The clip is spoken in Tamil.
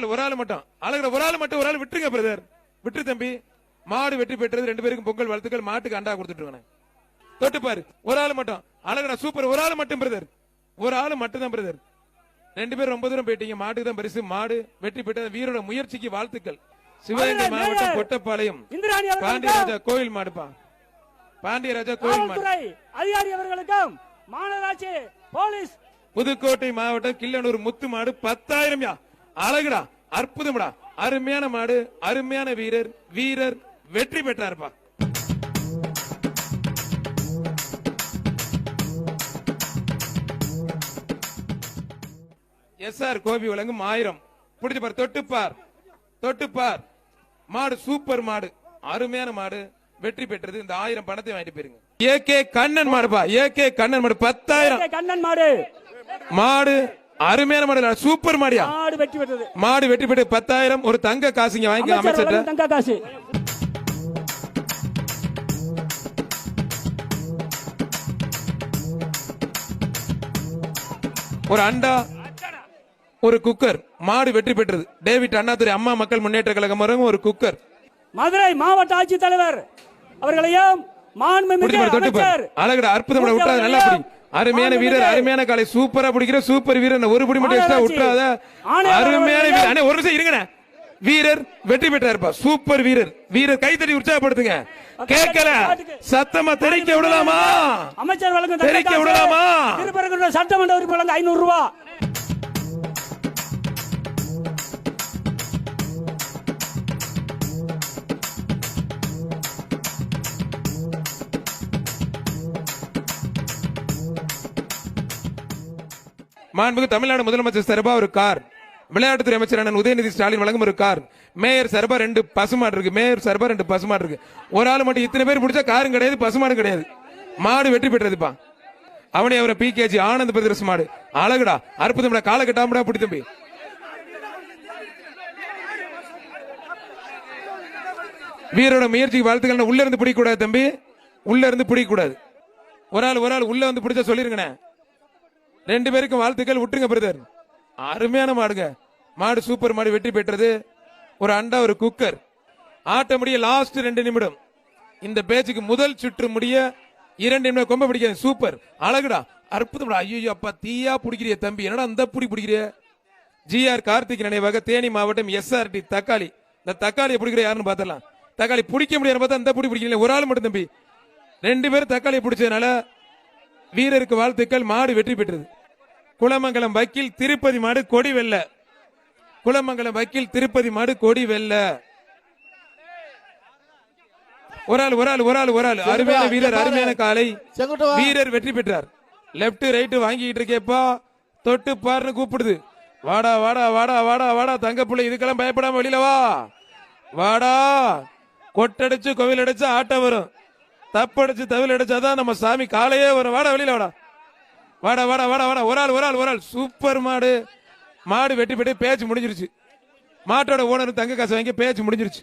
ஆள் ஒரு ஆள் மட்டும். அழகுற ஒரு ஆள் மட்டும் ஒரு ஆள் விட்டுருங்க பிரதர் விட்டு தம்பி. மாடு வெற்றி பெற்றது ரெண்டு பேருக்கும் பொங்கல் வாழ்த்துக்கள். மாட்டுக்கு அண்டா கொடுத்துட்டு இருக்கேன் தொட்டு பாரு. ஒரு ஆள் மட்டும். அழகுடா சூப்பர் ஒரு ஆள் மட்டும் பிரதர் ஒரு ஆள் மட்டும் தான் பிரதர் ரெண்டு பேரும் ரொம்ப தூரம் போயிட்டீங்க. மாட்டுக்கு தான் பரிசு. மாடு வெற்றி பெற்ற வீரோட முயற்சிக்கு வாழ்த்துக்கள். சிவகங்கை மாவட்டம் கொட்டப்பாளையம். பாண்டியராஜா கோயில் மாடுப்பா. பாண்டியராஜா கோயில் மாடு. அதிகாரி அவர்களுக்கும் மாநகராட்சி போலீஸ். புதுக்கோட்டை மாவட்டம் கிள்ளனூர் முத்து மாடு பத்தாயிரம் யா. அழகுடா அற்புதம்டா. அருமையான மாடு அருமையான வீரர் வீரர் வெற்றி பெற்றார்ப்பா. எஸ் ஆர் கோபி வழங்கும் ஆயிரம். பிடிச்சு பார் தொட்டுப்பார் தொட்டுப்பார். மாடு சூப்பர் மாடு. அருமையான மாடு வெற்றி பெற்றது. இந்த ஆயிரம் பணத்தை வாங்கிட்டு போயிருங்க. ஏ கே கண்ணன் மாடுப்பா ஏ கே கண்ணன் மாடு பத்தாயிரம். கண்ணன் மாடு. மாடு அருமையான மாடு சூப்பர் மாடியா? மாடு வெற்றி பெற்றது மாடு வெற்றி பெற்று பத்தாயிரம் ஒரு தங்க காசுங்க வாங்கிக்க அமைச்சர் அமைச்சர்ட்ட வழங்கும் தங்க காசு. ஒரு அண்டா ஒரு குக்கர் மாடு வெற்றி பெற்றது. டேவிட் அண்ணாதுரை அம்மா மக்கள் முன்னேற்ற கழகம் வரும் ஒரு குக்கர். மதுரை மாவட்ட ஆட்சித்தலைவர் அவர்களையும் மாண்புமிகு. அமைச்சர் அழகுடா அற்புதம் விட்டாத நல்லா அருமையான வீரர் அருமையான காலை சூப்பரா பிடிக்கிற சூப்பர் வீரர் ஒரு புடி மட்டும் எக்ஸ்ட்ரா விட்டுறாத அருமையான வீரர். அண்ணே, ஒரு நிமிஷம் இருங்கண்ணே. வீரர் வெற்றி பெற்றாருப்பா. சூப்பர் வீரர். வீரர் கைத்தட்டி உற்சாகப்படுத்துங்க. கேட்கல. சத்தமா தெரிக்க விடலாமா? அமைச்சர் தெரிக்க. விடலாமா? சட்டமன்ற உறுப்பினர் ஐநூறு ரூபாய் மாண்புக்கு தமிழ்நாடு முதலமைச்சர் சார்பா ஒரு கார். விளையாட்டுத்துறை அமைச்சர் அண்ணன் உதயநிதி ஸ்டாலின் வழங்கும் ஒரு கார். மேயர் சர்பா ரெண்டு பசுமாடு இருக்கு. மேயர் சர்பா ரெண்டு பசுமாடு இருக்கு. ஒரு ஆள் மட்டும் இத்தனை பேர் பிடிச்சா காரும் கிடையாது பசுமாடும் கிடையாது. மாடு வெற்றி பெற்றதுப்பா. அவனே அவரை பி கேஜி ஆனந்த பிரதர்ஸ் மாடு. அழகுடா. அற்புதம்டா. கால கட்டாமடா பிடி தம்பி. வீரோட முயற்சிக்கு வாழ்த்துக்கள் உள்ள இருந்து பிடிக்க கூடாது தம்பி. உள்ள இருந்து பிடிக்க கூடாது ஒரு ஆள் ஒரு ஆள் உள்ள வந்து பிடிச்சா சொல்லிருங்கண்ணே. ரெண்டு பேருக்கும் வாழ்த்துக்கள். விட்டுருங்க பிரதர் அருமையான மாடுங்க. மாடு சூப்பர் மாடு வெற்றி பெற்றது. ஒரு அண்டா ஒரு குக்கர். ஆட்ட முடிய லாஸ்ட் ரெண்டு நிமிடம். இந்த பேச்சுக்கு முதல் சுற்று முடிய இரண்டு நிமிடம். கொம்ப பிடிக்காது சூப்பர் அழகுடா. அற்புதம்டா. ஐயோ அப்பா தீயா பிடிக்கிறிய தம்பி. என்னடா அந்த புடி பிடிக்கிறிய? ஜிஆர் கார்த்திக் நினைவாக தேனி மாவட்டம் எஸ்ஆர்டி தக்காளி. இந்த தக்காளியை பிடிக்கிற யாருன்னு பார்த்தலாம் தக்காளி பிடிக்க முடியாது பார்த்தா அந்த புடி பிடிக்கல ஒரு ஆள் மட்டும் தம்பி. ரெண்டு பேரும் தக்காளியை பிடிச்சதுனால வீரருக்கு வாழ்த்துக்கள். மாடு வெற்றி பெற்றது. குளமங்கலம் வக்கீல் திருப்பதி மாடு கொடி வெல்ல. குளமங்கலம் வக்கீல் திருப்பதி மாடு கொடி வெல்ல. ஒரு ஆள் ஒரு ஆள் ஒரு ஆள் ஒரு ஆள். அருமையான வீரர் அருமையான காலை. வீரர் வெற்றி பெற்றார். லெப்ட் ரைட் வாங்கிட்டு இருக்கேப்பா தொட்டு பாருன்னு கூப்பிடுது. வாடா வாடா வாடா வாடா வாடா. தங்க புள்ளை இதுக்கெல்லாம் பயப்படாம வெளியில வா. வாடா. கொட்டடிச்சு கோவில் அடிச்சு ஆட்டம் வரும். தப்படிச்சு தவில் அடிச்சாதான் நம்ம சாமி காலையே வரும். வாடா வெளியில வாடா. வாடா வாடா வாடா வாடா. ஒரு ஆள் ஒரு ஆள் ஒரு ஆள். சூப்பர் மாடு. மாடு வெட்டி வெட்டி பேச்சு முடிஞ்சிருச்சு. மாட்டோட ஓனர் தங்க காசு வாங்கி பேச்சு முடிஞ்சிருச்சு.